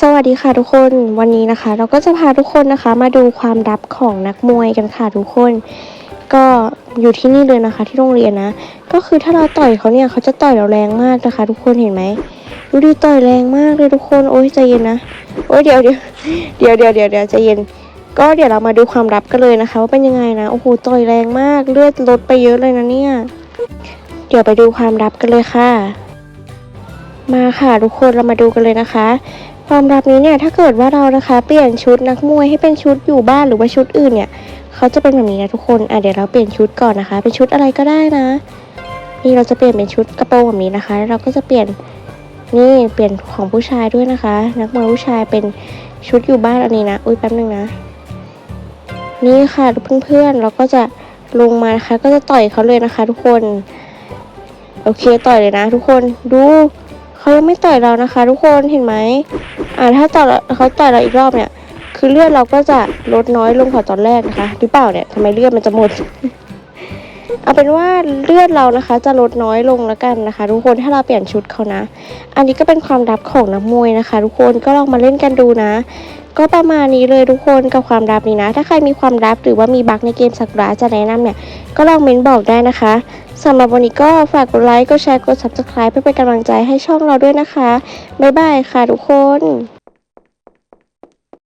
สวัสดีค่ะทุกคนวันนี้นะคะ เราก็จะพาทุกคนนะคะ มาดูความลับของนักมวยกันค่ะทุกคน ก็อยู่ที่นี่เลยนะคะ ที่โรงเรียนนะ ก็คือถ้าเราต่อยเขาเนี่ยเขาจะต่อยเราแรงมากนะคะ ทุกคนเห็นไหมดูดิต่อยแรงมากเลยทุกคนโอ้ยใจเย็นนะโอ้ยเดี๋ยวเดี๋ยวเดี๋ยวเดี๋ยวเดี๋ยวเดี๋ยวใจเย็น ก็เดี๋ยวเรามาดูความลับกันเลยนะคะ ว่าเป็นยังไงนะโอ้โหต่อยแรงมากเลือดลดไปเยอะเลยนะเนี่ย เดี๋ยวไปดูความลับกันเลยค่ะ มาค่ะทุกคนเรามาดูกันเลยนะคะ ความลับนี้เนี่ยถ้าเกิดว่าเรานะคะเปลี่ยนชุดนักมวยให้เป็นชุดอยู่บ้านหรือว่าชุดอื่นเนี่ยเขาจะเป็นแบบนี้นะทุกคนอะเดี๋ยวเราเปลี่ยนชุดก่อนนะคะ เป็นชุดอะไรก็ได้นะ นี่เราจะเปลี่ยนเป็นชุดกระโปรงแบบนี้นะคะแล้วเราก็จะเปลี่ยนนี่เปลี่ยนของผู้ชายด้วยนะคะ นักมวยผู้ชายเป็นชุดอยู่บ้านอันนี้นะอุ้ยแป๊บนึงนะนี่ค่ะเพื่อนๆเราก็จะลงมานะคะ ก็จะต่อยเขาเลยนะคะ ทุกคน โอเคต่อยเลยนะ ทุกคนดู เขายังไม่ต่อยเรานะคะ ทุกคนเห็นไหมอ่าถ้าต่อยเขาต่อยเราอีกรอบเนี่ย คือเลือดเราก็จะลดน้อยลงกว่าตอนแรกนะคะหรือเปล่าเนี่ยทำไมเลือดมันจะหมดเอาเป็นว่าเลือดเรานะคะจะลดน้อยลงแล้วกันนะคะ ทุกคนถ้าเราเปลี่ยนชุดเขานะ อันนี้ก็เป็นความลับของนักมวยนะคะ ทุกคนก็ลองมาเล่นกันดูนะ ก็ประมาณนี้เลยทุกคนกับความลับนี้นะ ถ้าใครมีความลับหรือว่ามีบั๊กในเกมสักุระจะแนะนำเนี่ย ก็ลองเม้นบอกได้นะคะสำหรับวันนี้ก็ฝากกดไลค์กดแชร์กด subscribe เพื่อเป็นกำลังใจให้ช่องเราด้วยนะคะ บ๊ายบายค่ะทุกคน